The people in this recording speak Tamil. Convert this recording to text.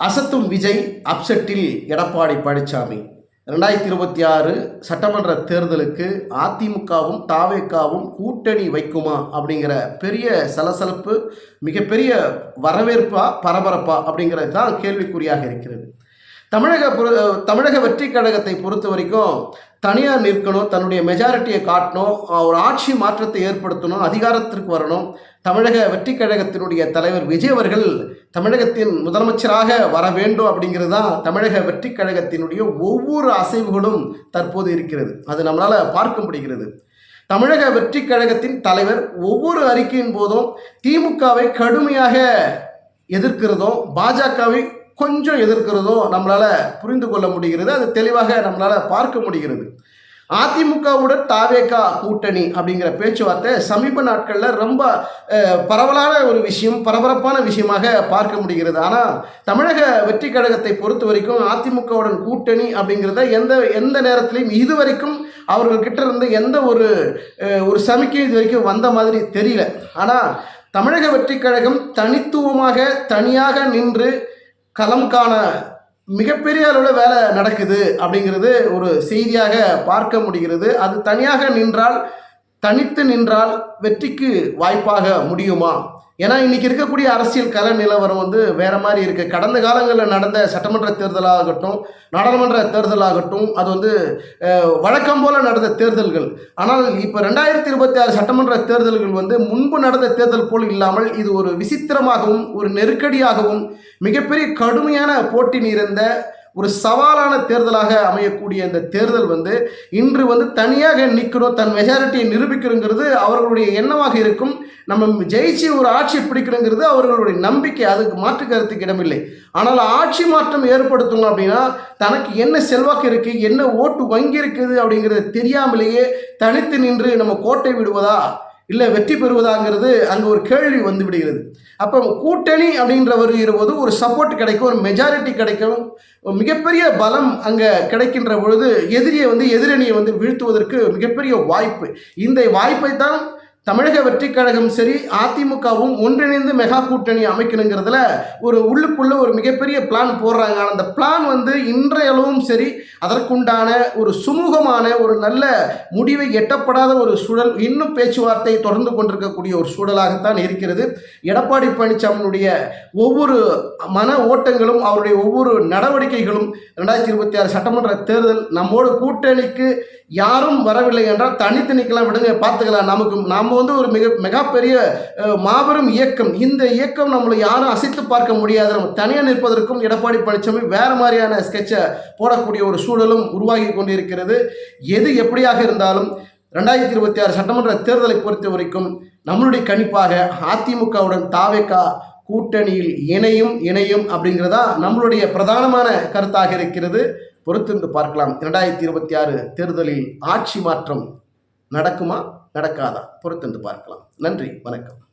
அசத்தும் விஜய் அப்செட்டில் எடப்பாடி பழனிசாமி ரெண்டாயிரத்தி இருபத்தி ஆறு சட்டமன்ற தேர்தலுக்கு அதிமுகவும் தாவேக்காவும் கூட்டணி வைக்குமா அப்படிங்கிற பெரிய சலசலப்பு மிகப்பெரிய வரவேற்பா பரபரப்பா அப்படிங்கிறது தான் கேள்விக்குறியாக இருக்கிறது. தமிழக தமிழக வெற்றி கழகத்தை பொறுத்த வரைக்கும் தனியார் நிற்கணும் தன்னுடைய மெஜாரிட்டியை காட்டணும் ஒரு ஆட்சி மாற்றத்தை ஏற்படுத்தணும் அதிகாரத்திற்கு வரணும் தமிழக வெற்றி கழகத்தினுடைய தலைவர் விஜய் அவர்கள் தமிழகத்தின் முதலமைச்சராக வர வேண்டும் அப்படிங்கிறது தான் தமிழக வெற்றி கழகத்தினுடைய ஒவ்வொரு அசைவுகளும் தற்போது இருக்கிறது. அது நம்மளால் பார்க்க முடிகிறது. தமிழக வெற்றி கழகத்தின் தலைவர் ஒவ்வொரு அறிக்கையின் போதும் திமுகவை கடுமையாக எதிர்க்கிறதும் பாஜகவை கொஞ்சம் எதிர்க்கிறதும் நம்மளால் புரிந்து கொள்ள முடிகிறது. அது தெளிவாக நம்மளால் பார்க்க முடிகிறது. அதிமுகவுடன் தாவேகா கூட்டணி அப்படிங்கிற பேச்சுவார்த்தை சமீப நாட்களில் ரொம்ப பரவலான ஒரு விஷயம் பரபரப்பான விஷயமாக பார்க்க முடிகிறது. ஆனால் தமிழக வெற்றி கழகத்தை பொறுத்த வரைக்கும் அதிமுகவுடன் கூட்டணி அப்படிங்கிறத எந்த எந்த நேரத்திலையும் இதுவரைக்கும் வரைக்கும் அவர்கள்கிட்ட இருந்து எந்த ஒரு ஒரு சமிக்கை இது வரைக்கும் வந்த மாதிரி தெரியல. ஆனால் தமிழக வெற்றி கழகம் தனித்துவமாக தனியாக நின்று களம் காண மிகப்பெரிய அளவில் வேலை நடக்குது அப்படிங்கிறது ஒரு செய்தியாக பார்க்க முடிகிறது. அது தனியாக நின்றால் தனித்து நின்றால் வெற்றிக்கு வாய்ப்பாக முடியுமா? ஏன்னா இன்னைக்கு இருக்கக்கூடிய அரசியல் கல நிலவரம் வந்து வேற மாதிரி இருக்கு. கடந்த காலங்களில் நடந்த சட்டமன்ற தேர்தலாகட்டும் நாடாளுமன்ற தேர்தலாகட்டும் அது வந்து வழக்கம் போல நடந்த தேர்தல்கள். ஆனால் இப்போ ரெண்டாயிரத்தி இருபத்தி ஆறு சட்டமன்ற தேர்தல்கள் வந்து முன்பு நடந்த தேர்தல் போல் இல்லாமல் இது ஒரு விசித்திரமாகவும் ஒரு நெருக்கடியாகவும் மிகப்பெரிய கடுமையான போட்டி நிறைந்த ஒரு சவாலான தேர்தலாக அமையக்கூடிய இந்த தேர்தல் வந்து இன்று வந்து தனியாக நிற்கணும் தன் மெஜாரிட்டியை நிரூபிக்கணுங்கிறது அவர்களுடைய எண்ணமாக இருக்கும். நம்ம ஜெயிச்சு ஒரு ஆட்சி பிடிக்கணுங்கிறது அவர்களுடைய நம்பிக்கை. அதுக்கு மாற்று கருத்துக்கு இடமில்லை. ஆனால் ஆட்சி மாற்றம் ஏற்படுத்தணும் அப்படின்னா தனக்கு என்ன செல்வாக்கு இருக்குது என்ன ஓட்டு வங்கி இருக்குது அப்படிங்கிறது தெரியாமலேயே தனித்து நின்று நம்ம கோட்டை விடுவதா? இல்லை வெற்றி பெறுவதாங்கிறது அங்கே ஒரு கேள்வி வந்து விடுகிறது. அப்போ கூட்டணி அப்படின்ற வருகிற போது ஒரு சப்போர்ட் கிடைக்கும் ஒரு மெஜாரிட்டி கிடைக்கும். மிகப்பெரிய பலம் அங்கே கிடைக்கின்ற பொழுது எதிரியை வந்து எதிரணியை வந்து வீழ்த்துவதற்கு மிகப்பெரிய வாய்ப்பு. இந்த வாய்ப்பை தான் தமிழக வெற்றிக் கழகம் சரி அதிமுகவும் ஒன்றிணைந்து மெகா கூட்டணி அமைக்கணுங்கிறதுல ஒரு உள்ளுக்குள்ள ஒரு மிகப்பெரிய பிளான் போடுறாங்க. ஆனால் அந்த பிளான் வந்து இன்றையளவும் சரி அதற்குண்டான ஒரு சுமூகமான ஒரு நல்ல முடிவை எட்டப்படாத ஒரு சூழல் இன்னும் பேச்சுவார்த்தை தொடர்ந்து கொண்டிருக்கக்கூடிய ஒரு சூழலாகத்தான் இருக்கிறது. எடப்பாடி பழனிசாமியினுடைய ஒவ்வொரு மன ஓட்டங்களும் அவருடைய ஒவ்வொரு நடவடிக்கைகளும் ரெண்டாயிரத்தி இருபத்தி ஆறு சட்டமன்ற தேர்தல் நம்மோட கூட்டணிக்கு யாரும் வரவில்லை என்றால் தனித்தனிக்கெல்லாம் விடுங்க பார்த்துக்கலாம். நமக்கு நாம் நம்ம வந்து ஒரு மிக மிகப்பெரிய மாபெரும் இயக்கம். இந்த இயக்கம் நம்மளை யாரும் அசைத்து பார்க்க முடியாது. நம்ம தனியாக நிற்பதற்கும் எடப்பாடி பழனிசாமி வேறு மாதிரியான ஸ்கெட்சை போடக்கூடிய ஒரு சூழலும் உருவாகி கொண்டிருக்கிறது. எது எப்படியாக இருந்தாலும் ரெண்டாயிரத்தி இருபத்தி ஆறு சட்டமன்ற தேர்தலை பொறுத்த வரைக்கும் நம்மளுடைய கணிப்பாக அதிமுகவுடன் தாவேக்கா கூட்டணியில் இணையும் இணையும் அப்படிங்கிறதா நம்மளுடைய பிரதானமான கருத்தாக இருக்கிறது. பொறுத்திருந்து பார்க்கலாம். இரண்டாயிரத்தி இருபத்தி ஆறு தேர்தலில் ஆட்சி மாற்றம் நடக்குமா நடக்காதா? பொறுத்திருந்து பார்க்கலாம். நன்றி வணக்கம்.